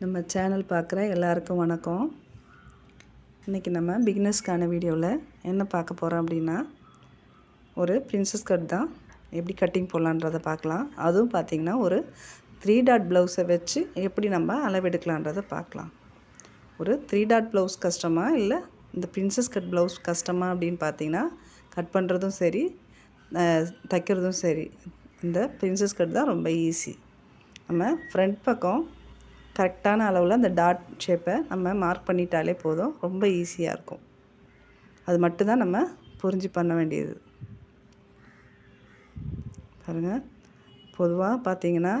நம்ம சேனல் பார்க்குற எல்லாருக்கும் வணக்கம். இன்றைக்கி நம்ம பிகினர்ஸ்க்கான வீடியோவில் என்ன பார்க்க போகிறோம் அப்படின்னா ஒரு பிரின்சஸ் கட் தான். எப்படி கட்டிங் போடலான்றதை பார்க்கலாம். அதுவும் பார்த்திங்கன்னா ஒரு த்ரீ டாட் ப்ளவுஸை வச்சு எப்படி நம்ம அளவெடுக்கலான்றதை பார்க்கலாம். ஒரு த்ரீ டாட் ப்ளவுஸ் கஷ்டமா இல்லை இந்த பிரின்சஸ் கட் ப்ளவுஸ் கஷ்டமா அப்படின்னு பார்த்தீங்கன்னா கட் பண்ணுறதும் சரி தைக்கிறதும் சரி இந்த பிரின்சஸ் கட் தான் ரொம்ப ஈஸி நம்ம ஃப்ரண்ட் பக்கம் கரெக்டான அளவில் அந்த டாட் ஷேப்பை நம்ம மார்க் பண்ணிட்டாலே போதும். ரொம்ப ஈஸியாக இருக்கும். அது மட்டும்தான் நம்ம புரிஞ்சு பண்ண வேண்டியது. பாருங்கள் பொதுவாக பார்த்தீங்கன்னா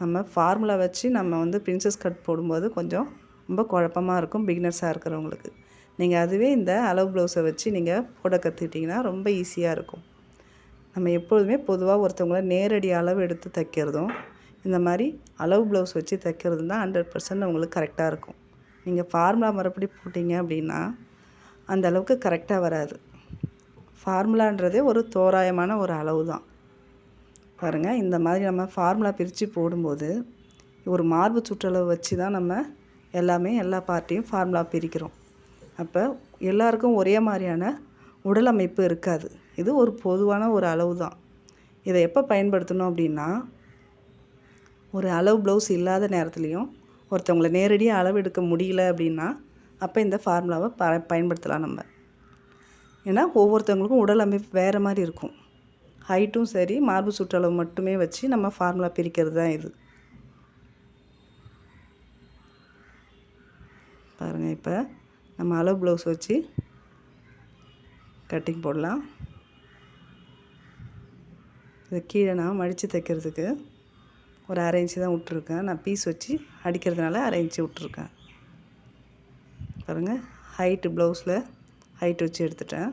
நம்ம ஃபார்முலா வச்சு நம்ம வந்து பிரின்சஸ் கட் போடும்போது கொஞ்சம் ரொம்ப குழப்பமாக இருக்கும் பிகினர்ஸாக இருக்கிறவங்களுக்கு. நீங்கள் அதுவே இந்த அளவு ப்ளவுஸை வச்சு நீங்கள் போட கற்றுக்கிட்டிங்கன்னா ரொம்ப ஈஸியாக இருக்கும். நம்ம எப்பொழுதுமே பொதுவாக ஒருத்தவங்கள நேரடி அளவு எடுத்து தைக்கிறதும் இந்த மாதிரி அளவு ப்ளவுஸ் வச்சு தைக்கிறது தான் ஹண்ட்ரட் பர்சன்ட் உங்களுக்கு கரெக்டாக இருக்கும். நீங்கள் ஃபார்முலா மறுபடி போட்டிங்க அப்படின்னா அந்த அளவுக்கு கரெக்டாக வராது. ஃபார்முலான்றதே ஒரு தோராயமான ஒரு அளவு தான். பாருங்கள் இந்த மாதிரி நம்ம ஃபார்முலா பிரித்து போடும்போது ஒரு மார்பு சுற்றளவு வச்சு தான் நம்ம எல்லாமே எல்லா பார்ட்டையும் ஃபார்முலா பிரிக்கிறோம். அப்போ எல்லாருக்கும் ஒரே மாதிரியான உடல் அமைப்பு இருக்காது. இது ஒரு பொதுவான ஒரு அளவு தான். இதை எப்போ பயன்படுத்தணும் அப்படின்னா ஒரு அளவு ப்ளவுஸ் இல்லாத நேரத்துலையும் ஒருத்தவங்களை நேரடியாக அளவு எடுக்க முடியல அப்படின்னா அப்போ இந்த ஃபார்முலாவை ப பயன்படுத்தலாம் நம்ம. ஏன்னா ஒவ்வொருத்தவங்களுக்கும் உடல் அமைப்பு வேறு மாதிரி இருக்கும். ஹைட்டும் சரி மார்பு சுற்றளவு மட்டுமே வச்சு நம்ம ஃபார்முலா பிரிக்கிறது தான் இது. பாருங்கள் இப்போ நம்ம அளவு ப்ளவுஸ் வச்சு கட்டிங் போடலாம். இது கீழே நான் மடித்து தைக்கிறதுக்கு ஒரு அரை இன்ச்சு தான் விட்ருக்கேன் நான் பீஸ் வச்சு அடிக்கிறதுனால அரை இன்ச்சு விட்ருக்கேன் பாருங்கள் ஹைட்டு ப்ளவுஸில் ஹைட் வச்சு எடுத்துட்டேன்.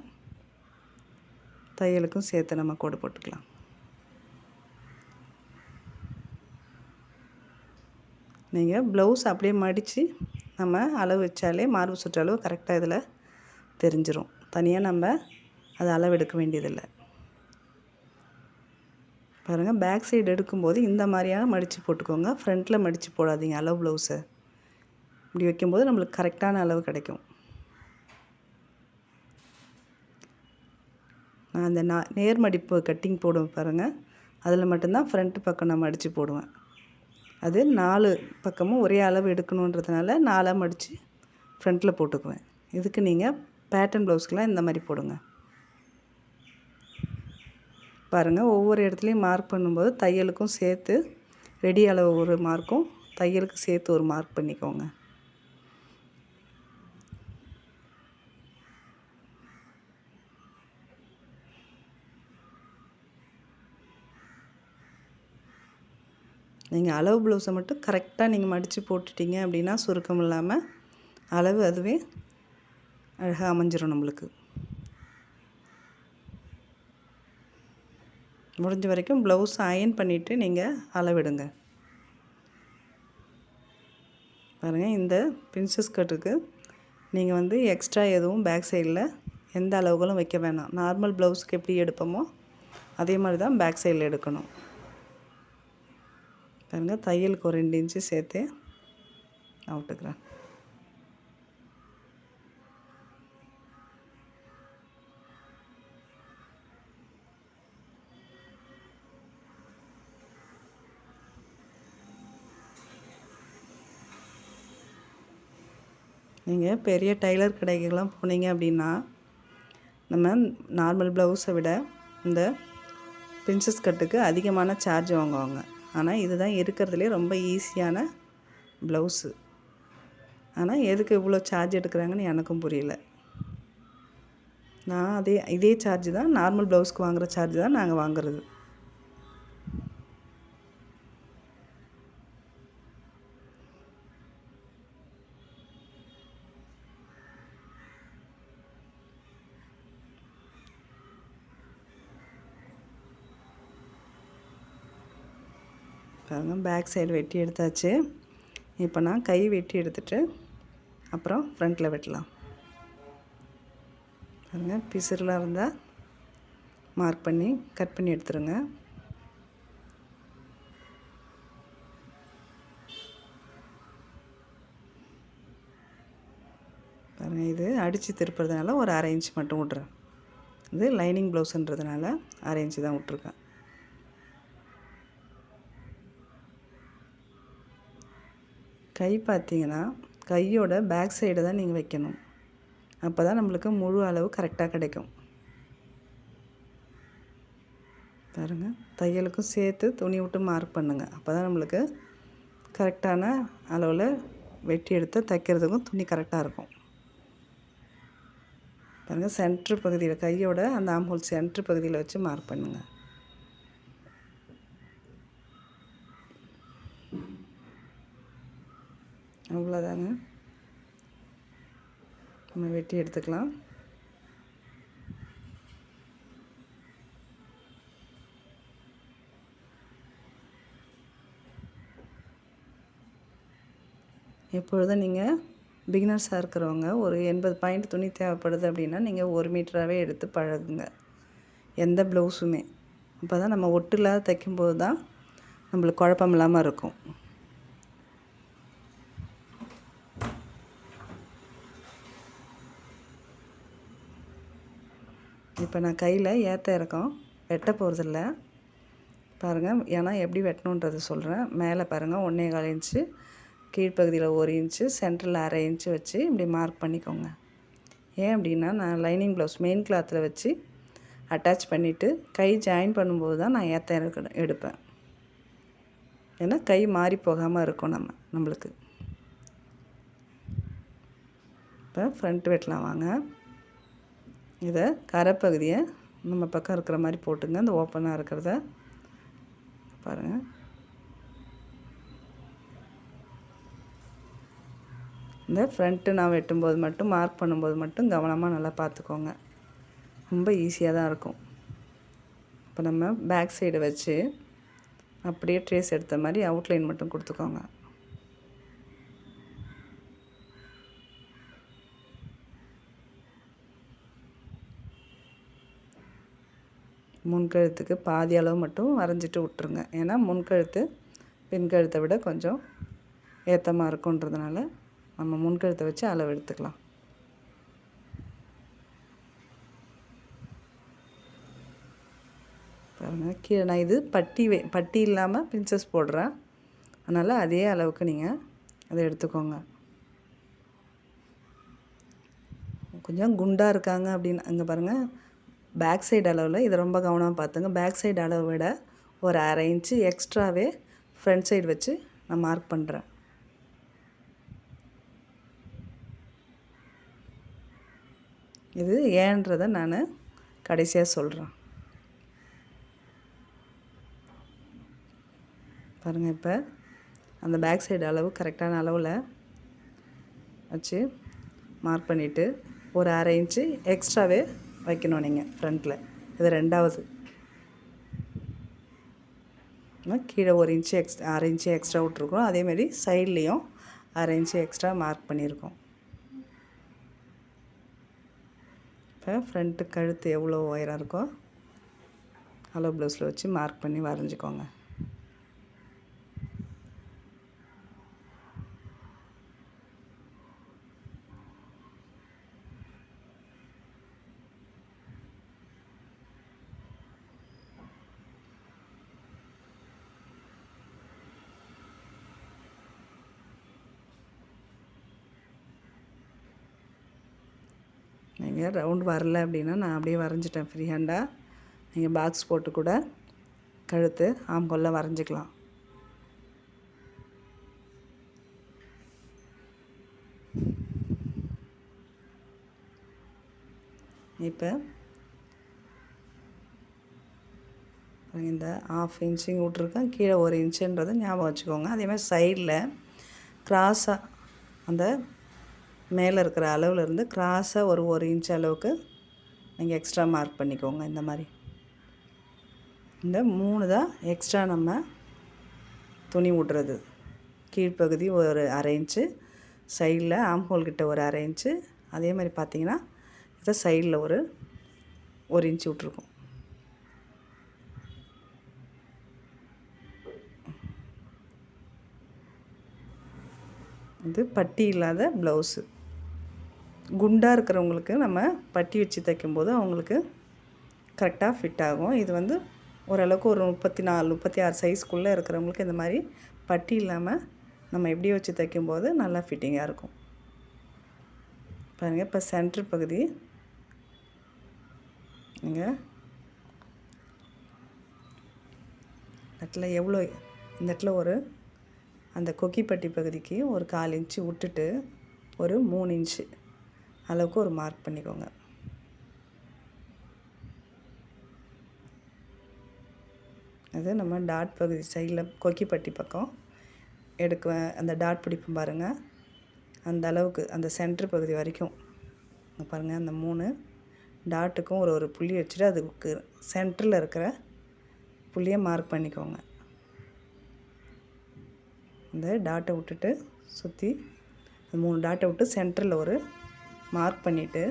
தையலுக்கும் சேர்த்து நம்ம கோடு போட்டுக்கலாம். நீங்கள் ப்ளவுஸ் அப்படியே மடித்து நம்ம அளவு வச்சாலே மார்பு சுற்றளவு கரெக்டாக இதில் தெரிஞ்சிடும் தனியாக நம்ம அதை அளவு எடுக்க வேண்டியதில்லை. பாருங்கள் பேக் சைடு எடுக்கும்போது இந்த மாதிரியாக மடித்து போட்டுக்கோங்க. ஃப்ரண்ட்டில் மடித்து போடாதீங்க அளவு ப்ளவுஸை இப்படி வைக்கும்போது நம்மளுக்கு கரெக்டான அளவு கிடைக்கும். நான் அந்த நா நேர்மடிப்பு கட்டிங் போடுவேன் பாருங்கள் அதில் மட்டும்தான் ஃப்ரண்ட்டு பக்கம் நான் மடித்து போடுவேன். அது நாலு பக்கமும் ஒரே அளவு எடுக்கணுன்றதுனால நாலாக மடித்து ஃப்ரண்ட்டில் போட்டுக்குவேன். இதுக்கு நீங்கள் பேட்டர்ன் ப்ளவுஸ்க்கெலாம் இந்த மாதிரி போடுங்க. பாருங்கள் ஒவ்வொரு இடத்துலையும் மார்க் பண்ணும்போது தையலுக்கும் சேர்த்து ரெடி அளவு ஒரு மார்க்கும் தையலுக்கு சேர்த்து ஒரு மார்க் பண்ணிக்கோங்க. நீங்கள் அளவு ப்ளவுஸை மட்டும் கரெக்டாக நீங்கள் மடித்து போட்டுட்டீங்க அப்படின்னா சுருக்கம் இல்லாமல் அளவு அதுவே அழகாக அமைஞ்சிடும் நம்மளுக்கு. முடிஞ்ச வரைக்கும் ப்ளவுஸ் அயன் பண்ணிவிட்டு நீங்கள் அளவிடுங்க. பாருங்கள் இந்த பின்சஸ் கட்டுக்கு நீங்கள் வந்து எக்ஸ்ட்ரா எதுவும் பேக் சைடில் எந்த அளவுகளும் வைக்க வேணாம். நார்மல் ப்ளவுஸுக்கு எப்படி எடுப்போமோ அதே மாதிரி தான் பேக் சைடில் எடுக்கணும். பாருங்கள் தையலுக்கு ஒரு ரெண்டு இன்ச்சு சேர்த்து நான் நீங்கள் பெரிய டைலர் கடைக்கெல்லாம் போனீங்க அப்படின்னா நம்ம நார்மல் ப்ளவுஸை விட இந்த பிரின்சஸ் கட்டுக்கு அதிகமான சார்ஜ் வாங்குவாங்க. ஆனால் இதுதான் இருக்கிறதுலே ரொம்ப ஈஸியான ப்ளவுஸு. ஆனால் எதுக்கு இவ்வளோ சார்ஜ் எடுக்கிறாங்கன்னு எனக்கும் புரியல. நான் அதே இதே சார்ஜ் தான் நார்மல் ப்ளவுஸ்க்கு வாங்குகிற சார்ஜ் தான் நாங்கள் வாங்குறது. பாருங்கள் பேக் சைடு வெட்டி எடுத்தாச்சு. இப்போ நான் கை வெட்டி எடுத்துட்டு அப்புறம் ஃப்ரண்ட்டில் வெட்டலாம். பாருங்கள் பிசுறுலாம் இருந்தால் மார்க் பண்ணி கட் பண்ணி எடுத்துருங்க. பாருங்கள் இது அடித்து திருப்புறதுனால ஒரு அரை இன்ச் மட்டும் விட்றேன் இது லைனிங் ப்ளவுஸுன்றதுனால அரை இன்ச்சு தான் விட்ருக்கேன் கை பார்த்தீங்கன்னா கையோட பேக் சைடு தான் நீங்கள் வைக்கணும். அப்போ தான் நம்மளுக்கு முழு அளவு கரெக்டாக கிடைக்கும். பாருங்கள் தையலுக்கும் சேர்த்து துணி விட்டு மார்க் பண்ணுங்கள் அப்போ தான் நம்மளுக்கு கரெக்டான அளவில் வெட்டி எடுத்து தைக்கிறதுக்கும் துணி கரெக்டாக இருக்கும். பாருங்கள் சென்ட்ரு பகுதியில் கையோட அந்த ஆம்ஹோல் சென்ட்ரு பகுதியில் வச்சு மார்க் பண்ணுங்கள் அவ்வளோதாங்க. நம்ம வெட்டி எடுத்துக்கலாம். எப்பொழுதும் நீங்கள் பிகினர்ஸாக இருக்கிறவங்க ஒரு எண்பது பாயிண்ட் துணி தேவைப்படுது அப்படின்னா நீங்கள் ஒரு மீட்டராகவே எடுத்து பழகுங்க. எந்த ப்ளவுஸுமே அப்போ தான் நம்ம ஒட்டு இல்லாத தைக்கும்போது தான் நம்மளுக்கு குழப்பம் இல்லாமல் இருக்கும். இப்போ நான் கையில் ஏற்ற இறக்கம் வெட்ட போகிறதில்ல பாருங்கள் ஏன்னா எப்படி வெட்டணுன்றது சொல்கிறேன் மேலே பாருங்கள் ஒன்றே கால் இன்ச்சு கீழ்ப்பகுதியில் ஒரு இன்ச்சு சென்டரில் அரை இன்ச்சு வச்சு இப்படி மார்க் பண்ணிக்கோங்க. ஏன் அப்படின்னா நான் லைனிங் ப்ளவுஸ் மெயின் கிளாத்தில் வச்சு அட்டாச் பண்ணிவிட்டு கை ஜாயின் பண்ணும்போது தான் நான் ஏற்ற எடுப்பேன். ஏன்னா கை மாறி போகாமல் இருக்கும் நம்ம நம்மளுக்கு. இப்போ ஃப்ரண்ட் வெட்டலாம் வாங்க. இதை கரைப்பகுதியை நம்ம பக்கம் இருக்கிற மாதிரி போட்டுங்க. இந்த ஓப்பனாக இருக்கிறத பாருங்கள் இந்த ஃப்ரண்ட்டு நான் வெட்டும்போது மட்டும் மார்க் பண்ணும்போது மட்டும் கவனமாக நல்லா பார்த்துக்கோங்க. ரொம்ப ஈஸியாக தான் இருக்கும். இப்போ நம்ம பேக் சைடு வச்சு அப்படியே ட்ரேஸ் எடுத்த மாதிரி அவுட்லைன் மட்டும் கொடுத்துக்கோங்க. முன்கழுத்துக்கு பாதி அளவு மட்டும் வரைஞ்சிட்டு விட்ருங்க ஏன்னா முன்கழுத்து பின்கழுத்தை விட கொஞ்சம் ஏற்றமாக இருக்குன்றதுனால நம்ம முன்கழுத்தை வச்சு அளவு எடுத்துக்கலாம். பாருங்கள் கீழே நான் இது பட்டி வே பட்டி இல்லாமல் பிரின்சஸ் போடுறேன். அதனால் அதே அளவுக்கு நீங்கள் அதை எடுத்துக்கோங்க. கொஞ்சம் குண்டாக இருக்காங்க அப்படின்னு அங்கே பாருங்கள் பேக் சைடு அளவில் இதை ரொம்ப கவனமாக பார்த்துங்க பேக் சைடு அளவை விட ஒரு அரை இன்ச்சு எக்ஸ்ட்ராவே ஃப்ரண்ட் சைடு வச்சு நான் மார்க் பண்ணுறேன் இது ஏன்றதை நான் கடைசியாக சொல்கிறேன் பாருங்கள் இப்போ அந்த பேக் சைடு அளவு கரெக்டான அளவில் வச்சு மார்க் பண்ணிவிட்டு ஒரு அரை இன்ச்சு எக்ஸ்ட்ராவே வைக்கணும் நீங்கள் ஃப்ரண்ட்டில் இது ரெண்டாவது. கீழே ஒரு இன்ச்சு எக்ஸ்ட்ரா அரை இன்ச்சு எக்ஸ்ட்ரா விட்ருக்கோம் அதேமாரி சைட்லேயும் அரை இன்ச்சு எக்ஸ்ட்ரா மார்க் பண்ணியிருக்கோம். இப்போ ஃப்ரண்ட்டு கழுத்து எவ்வளோ உயரம் இருக்கோ ஹலோ ப்ளவுஸில் வச்சு மார்க் பண்ணி வரைஞ்சிக்கோங்க. நீங்கள் ரவுண்ட் வரல அப்படின்னா நான் அப்படியே வரைஞ்சிட்டேன் ஃப்ரீ ஹேண்டாக நீங்கள் பாக்ஸ் போட்டு கூட கழுத்து ஆம்கொல்ல வரைஞ்சிக்கலாம். இப்போ இந்த ஆஃப் இன்ச்சிங் விட்ருக்கேன் கீழே ஒரு இன்ச்சுன்றதை ஞாபகம் வச்சுக்கோங்க. அதேமாதிரி சைடில் க்ராஸாக அந்த மேலே இருக்கிற அளவுலேருந்து கிராஸாக ஒரு ஒரு இன்ச் அளவுக்கு நீங்கள் எக்ஸ்ட்ரா மார்க் பண்ணிக்கோங்க இந்த மாதிரி. இந்த மூணு தான் எக்ஸ்ட்ரா நம்ம துணி விட்றது. கீழ்ப்பகுதி ஒரு அரை இன்ச்சு சைடில் ஆம்ஹோல் கிட்ட ஒரு அரை இன்ச்சு அதே மாதிரி பார்த்தீங்கன்னா இதை சைடில் ஒரு ஒரு இன்ச்சு விட்ருக்கோம் இது பட்டி இல்லாத ப்ளவுஸு குண்டாக இருக்கிறவங்களுக்கு நம்ம பட்டி வச்சு தைக்கும்போது அவங்களுக்கு கரெக்டாக ஃபிட் ஆகும். இது வந்து ஓரளவுக்கு ஒரு முப்பத்தி நாலு முப்பத்தி ஆறு சைஸ்க்குள்ளே இருக்கிறவங்களுக்கு இந்த மாதிரி பட்டி இல்லாமல் நம்ம எப்படி வச்சு தைக்கும்போது நல்லா ஃபிட்டிங்காக இருக்கும். பாருங்கள் இப்போ சென்ட்ரு பகுதி. நீங்கள் இடத்துல எவ்வளோ இந்த இடத்துல ஒரு அந்த கொக்கிப்பட்டி பகுதிக்கு ஒரு கால் இன்ச்சு விட்டுட்டு ஒரு மூணு இன்ச்சு அளவுக்கு ஒரு மார்க் பண்ணிக்கோங்க. அது நம்ம டாட் பகுதி சைடில் கொக்கிப்பட்டி பக்கம் எடுக்குவேன் அந்த டாட் பிடிப்போம் பாருங்கள் அந்த அளவுக்கு அந்த சென்ட்ரு பகுதி வரைக்கும். பாருங்கள் அந்த மூணு டாட்டுக்கும் ஒரு ஒரு புள்ளி வச்சுட்டு அதுக்கு சென்டரில் இருக்கிற புள்ளியை மார்க் பண்ணிக்கோங்க. அந்த டாட்டை விட்டுட்டு சுற்றி அந்த மூணு டாட்டை விட்டு சென்டரில் ஒரு மார்க் பண்ணிவிட்டு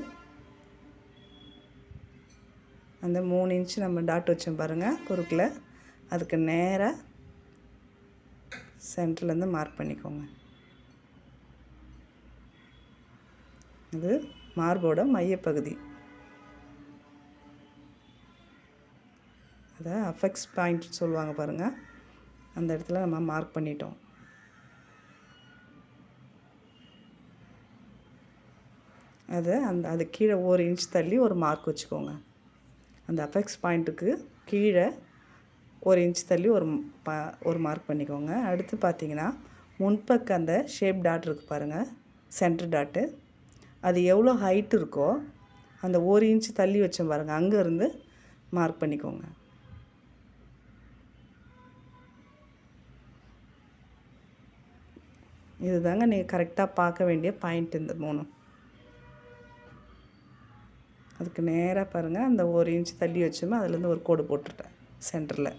அந்த மூணு இன்ச் நம்ம டாட் வச்சோம் பாருங்கள் குறுக்கில். அதுக்கு நேராக சென்டர்லேருந்து மார்க் பண்ணிக்கோங்க. இது மார்போட மையப்பகுதி. அதை அஃபெக்ஸ் பாயிண்ட் சொல்லுவாங்க பாருங்கள் அந்த இடத்துல நம்ம மார்க் பண்ணிட்டோம். அதை அந்த அது கீழே ஒரு இன்ச் தள்ளி ஒரு மார்க் வச்சுக்கோங்க. அந்த அஃபெக்ஸ் பாயிண்ட்டுக்கு கீழே ஒரு இன்ச் தள்ளி ஒரு ப ஒரு மார்க் பண்ணிக்கோங்க. அடுத்து பார்த்தீங்கன்னா முன்பக்க அந்த ஷேப் டாட் இருக்குது பாருங்கள் சென்டர் டாட்டு அது எவ்வளோ ஹைட் இருக்கோ அந்த ஒரு இன்ச் தள்ளி வச்சோம் பாருங்கள் அங்கேருந்து மார்க் பண்ணிக்கோங்க. இதுதாங்க நீங்கள் கரெக்டாக பார்க்க வேண்டிய பாயிண்ட் இந்த மூணும். அதுக்கு நேராக பாருங்கள் அந்த ஒரு இன்ச் தள்ளி வச்சோமே அதுலேருந்து ஒரு கோடு போட்டுட்டேன் சென்டரில்.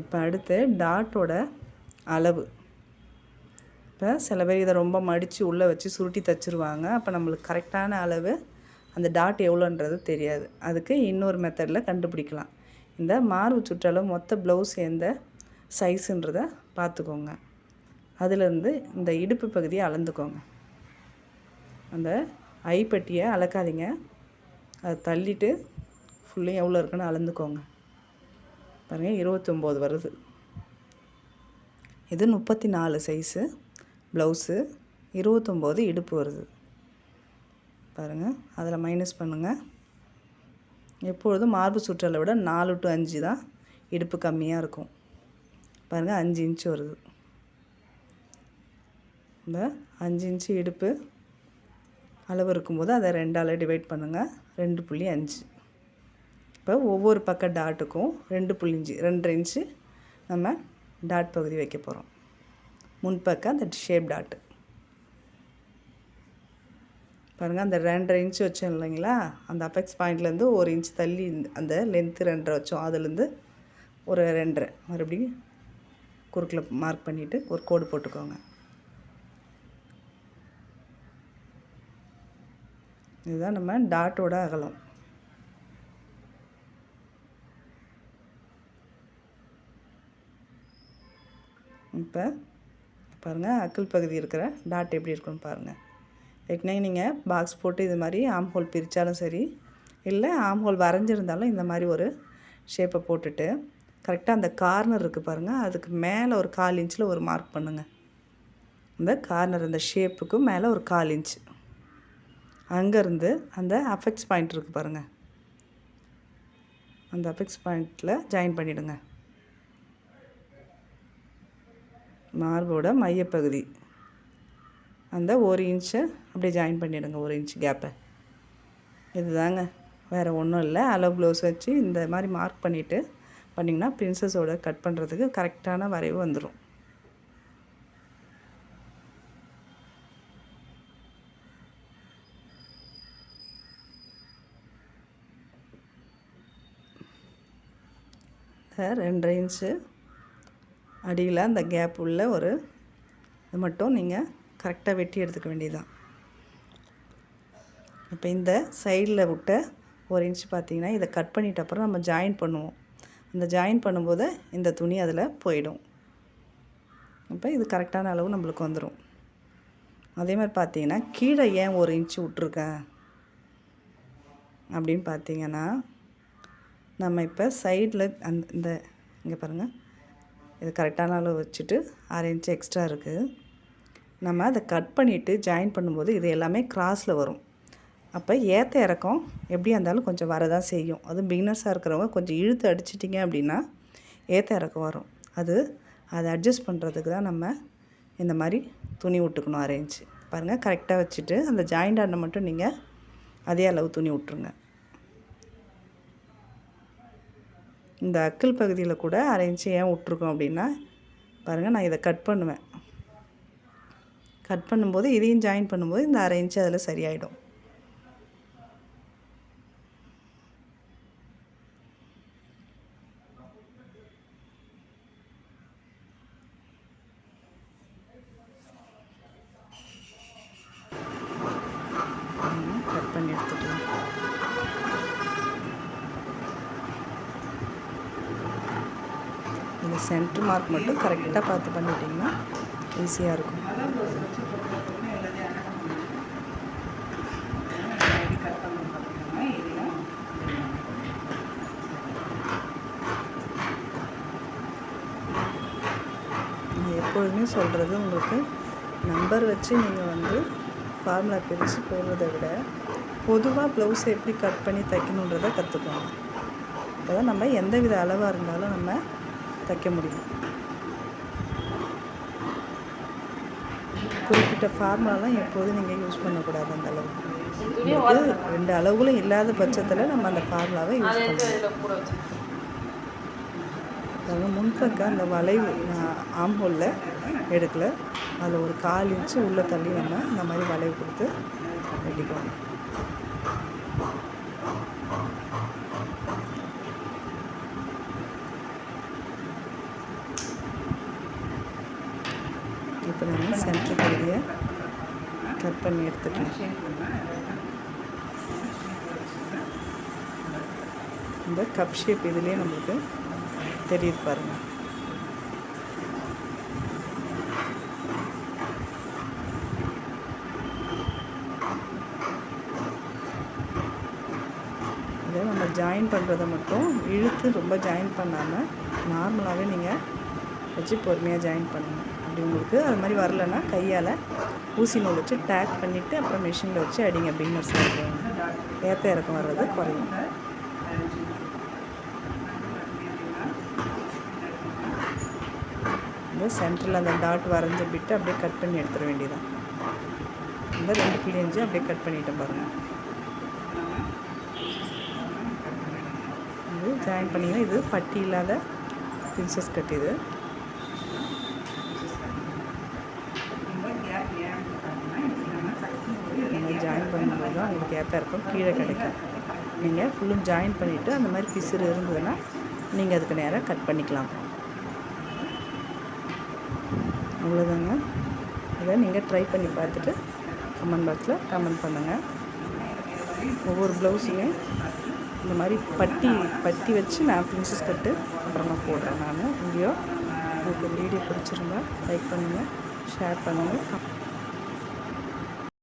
இப்போ அடுத்து டாட்டோட அளவு. இப்போ சில பேர் இதை ரொம்ப மடித்து உள்ளே வச்சு சுருட்டி தச்சுருவாங்க. அப்போ நம்மளுக்கு கரெக்டான அளவு அந்த டாட் எவ்வளோன்றது தெரியாது. அதுக்கு இன்னொரு மெத்தடில் கண்டுபிடிக்கலாம். இந்த மார்பு சுற்றளவு மொத்த ப்ளவுஸ் எந்த சைஸுன்றதை பார்த்துக்கோங்க அதுலேருந்து இந்த இடுப்பு பகுதியை அளந்துக்கோங்க. அந்த ஐப்பட்டியை அளக்காதீங்க. அதை தள்ளிட்டு ஃபுல்லும் எவ்வளோ இருக்குன்னு அளந்துக்கோங்க. பாருங்கள் இருபத்தொம்போது வருது. இது முப்பத்தி நாலு சைஸு ப்ளவுஸு இருபத்தொம்போது இடுப்பு வருது. பாருங்கள் அதில் மைனஸ் பண்ணுங்கள் எப்பொழுதும் மார்பு சுற்றலை விட நாலு டு அஞ்சு தான் இடுப்பு கம்மியாக இருக்கும். பாருங்கள் அஞ்சு இன்ச்சு வருது. இந்த அஞ்சு இன்ச்சு இடுப்பு அளவு இருக்கும்போது அதை ரெண்டால் டிவைட் பண்ணுங்கள் ரெண்டு புள்ளி அஞ்சு. இப்போ ஒவ்வொரு பக்க டாட்டுக்கும் ரெண்டு புள்ளி இன்ச்சு ரெண்டரை இன்ச்சு நம்ம டாட் பகுதி வைக்க போகிறோம் முன்பக்க அந்த ஷேப் டாட்டு பாருங்கள் அந்த ரெண்டரை இன்ச்சு வச்சோம் இல்லைங்களா? அந்த அபெக்ஸ் பாயிண்ட்லேருந்து ஒரு இன்ச் தள்ளி அந்த லென்த்து ரெண்டரை வச்சோம். அதுலேருந்து ஒரு ரெண்டரை. மறுபடியும் குறுக்கில் மார்க் பண்ணிவிட்டு ஒரு கோடு போட்டுக்கோங்க. இதுதான் நம்ம டாட்டோட அகலம். இப்போ பாருங்கள் அக்கல் பகுதி இருக்கிற டாட் எப்படி இருக்குன்னு பாருங்கள் ஏற்கனவே நீங்கள் பாக்ஸ் போட்டு இது மாதிரி ஆம் ஹோல் பிரித்தாலும் சரி இல்லை ஆம் ஹோல் வரைஞ்சிருந்தாலும் இந்த மாதிரி ஒரு ஷேப்பை போட்டுட்டு கரெக்டாக அந்த கார்னர் இருக்குது பாருங்கள் அதுக்கு மேலே ஒரு கால் இன்ச்சில் ஒரு மார்க் பண்ணுங்கள் இந்த கார்னர் அந்த ஷேப்புக்கு மேலே ஒரு கால் இன்ச் அங்கேருந்து அந்த அஃபெக்ஸ் பாயிண்ட் இருக்குது பாருங்கள் அந்த அஃபெக்ஸ் பாயிண்ட்டில் ஜாயின் பண்ணிவிடுங்க மார்போட மையப்பகுதி. அந்த ஒரு இன்ச்சை அப்படியே ஜாயின் பண்ணிவிடுங்க ஒரு இன்ச் கேப்பை இதுதாங்க. வேறு ஒன்றும் இல்லை. அளவு ப்ளவுஸ் வச்சு இந்த மாதிரி மார்க் பண்ணிவிட்டு பண்ணிங்கன்னா பிரின்சஸோட கட் பண்ணுறதுக்கு கரெக்டான வரைவு வந்துடும் ரெண்டரை இன்ச்சு அடியில் அந்த கேப் உள்ள ஒரு இது மட்டும் நீங்கள் கரெக்டாக வெட்டி எடுத்துக்க வேண்டியதுதான். இப்போ இந்த சைடில் விட்ட ஒரு இன்ச் பார்த்தீங்கன்னா இதை கட் பண்ணிட்ட அப்புறம் நம்ம ஜாயின் பண்ணுவோம். அந்த ஜாயின் பண்ணும்போது இந்த துணி அதில் போயிடும். அப்போ இது கரெக்டான அளவு நம்மளுக்கு வந்துடும் அதே மாதிரி பார்த்தீங்கன்னா கீழே ஏன் ஒரு இன்ச்சு விட்ருக்கேன் அப்படின்னு பார்த்தீங்கன்னா நம்ம இப்போ சைடில் அந்த இந்த இங்கே பாருங்கள் இது கரெக்டான அளவு வச்சுட்டு அரை இன்ச்சு எக்ஸ்ட்ரா இருக்குது நம்ம அதை கட் பண்ணிவிட்டு ஜாயின் பண்ணும்போது இது எல்லாமே கிராஸில் வரும். அப்போ ஏற்ற இறக்கம் எப்படியா இருந்தாலும் கொஞ்சம் வரதான் செய்யும். அதுவும் பிகினர்ஸாக இருக்கிறவங்க கொஞ்சம் இழுத்து அடிச்சிட்டிங்க அப்படின்னா ஏற்ற இறக்கம் வரும். அது அதை அட்ஜஸ்ட் பண்ணுறதுக்கு தான் நம்ம இந்த மாதிரி துணி விட்டுக்கணும் அரேஞ்ச் பாருங்கள் கரெக்டாக வச்சுட்டு அந்த ஜாயிண்ட் ஆண்டை மட்டும் நீங்கள் அதே அளவு துணி விட்ருங்க இந்த அக்கல் பகுதியில் கூட அரை ஏன் விட்ருக்கோம் அப்படின்னா பாருங்கள் நான் இதை கட் பண்ணுவேன். கட் பண்ணும்போது இதையும் ஜாயின் பண்ணும்போது இந்த அரை அதில் சரியாயிடும் கட் பண்ணி எடுத்துக்கலாம் இந்த சென்டர் மார்க் மட்டும் கரெக்டாக பார்த்து பண்ணிட்டீங்கன்னா ஈஸியாக இருக்கும். எப்பொழுதுமே சொல்கிறது உங்களுக்கு நம்பர் வச்சு நீங்கள் வந்து ஃபார்முலா பிரித்து போடுறதை விட பொதுவாக ப்ளவுஸை எப்படி கட் பண்ணி தைக்கணுன்றதை கற்றுக்கோங்க அப்போ தான் நம்ம எந்த வித அளவாக இருந்தாலும் நம்ம தைக்க முடியும். குறிப்பிட்ட ஃபார்முலாலாம் எப்போதும் நீங்கள் யூஸ் பண்ணக்கூடாது அந்த அளவு உங்களுக்கு ரெண்டு அளவுகளும் இல்லாத பட்சத்தில் நம்ம அந்த ஃபார்முலாவை யூஸ் பண்ணணும் பாருங்க முன்பக்கம் அந்த வளைவு ஆம்போலில் எடுக்கல. அதில் ஒரு கால் இன்ச்சு உள்ளே தள்ளி நம்ம இந்த மாதிரி வளைவு கொடுத்து வெட்டிக்கணும் இப்போ நம்ம சென்டர் பகுதியை கட் பண்ணி எடுத்துக்கலாம் இந்த கப் ஷேப் இதுலேயே நம்மளுக்கு தெரியுது பாருங்கள் இதை நம்ம ஜாயின் பண்ணுறதை மட்டும் இழுத்து ரொம்ப ஜாயின் பண்ணாமல் நார்மலாகவே நீங்கள் வச்சு பொறுமையாக ஜாயின் பண்ணணும் அப்படி உங்களுக்கு அது மாதிரி வரலன்னா கையால் ஊசி நூல் வச்சு டேக் பண்ணிவிட்டு அப்புறம் மிஷினில் வச்சு அடிங்க பிகினர்ஸ் ஏற்ற இறக்கம் வர்றது குறையும். இந்த சென்டரில் அந்த டாட் வரைஞ்ச பிட்டு அப்படியே கட் பண்ணி எடுத்துட வேண்டியதான் இந்த ரெண்டு கிளியஞ்சு அப்படியே கட் பண்ணிட்டேன் பாருங்கள் இது ஜாயின் பண்ணிங்கன்னா இது பட்டி இல்லாத பிரின்சஸ் கட் இது. நீங்கள் ஜாயின் பண்ணும்போது தான் உங்களுக்கு ஏற்ற இருக்கும். கீழே கிடைக்கும். நீங்கள் ஃபுல்லும் ஜாயின் பண்ணிவிட்டு அந்த மாதிரி பிசுறு இருந்ததுன்னா நீங்கள் அதுக்கு நேராக கட் பண்ணிக்கலாம். அவ்வளோதாங்க அதை நீங்கள் ட்ரை பண்ணி பார்த்துட்டு கமெண்ட் பாக்ஸில் கமெண்ட் பண்ணுங்கள் ஒவ்வொரு ப்ளவுஸுமே இந்த மாதிரி பட்டி பட்டி வச்சு நான் ப்ரின்சஸ் கட்டு அப்புறமா போடுறேன். நான் வீடியோ உங்களுக்கு வீடியோ பிடிச்சிருந்தா லைக் பண்ணுங்கள் ஷேர் பண்ணுங்கள்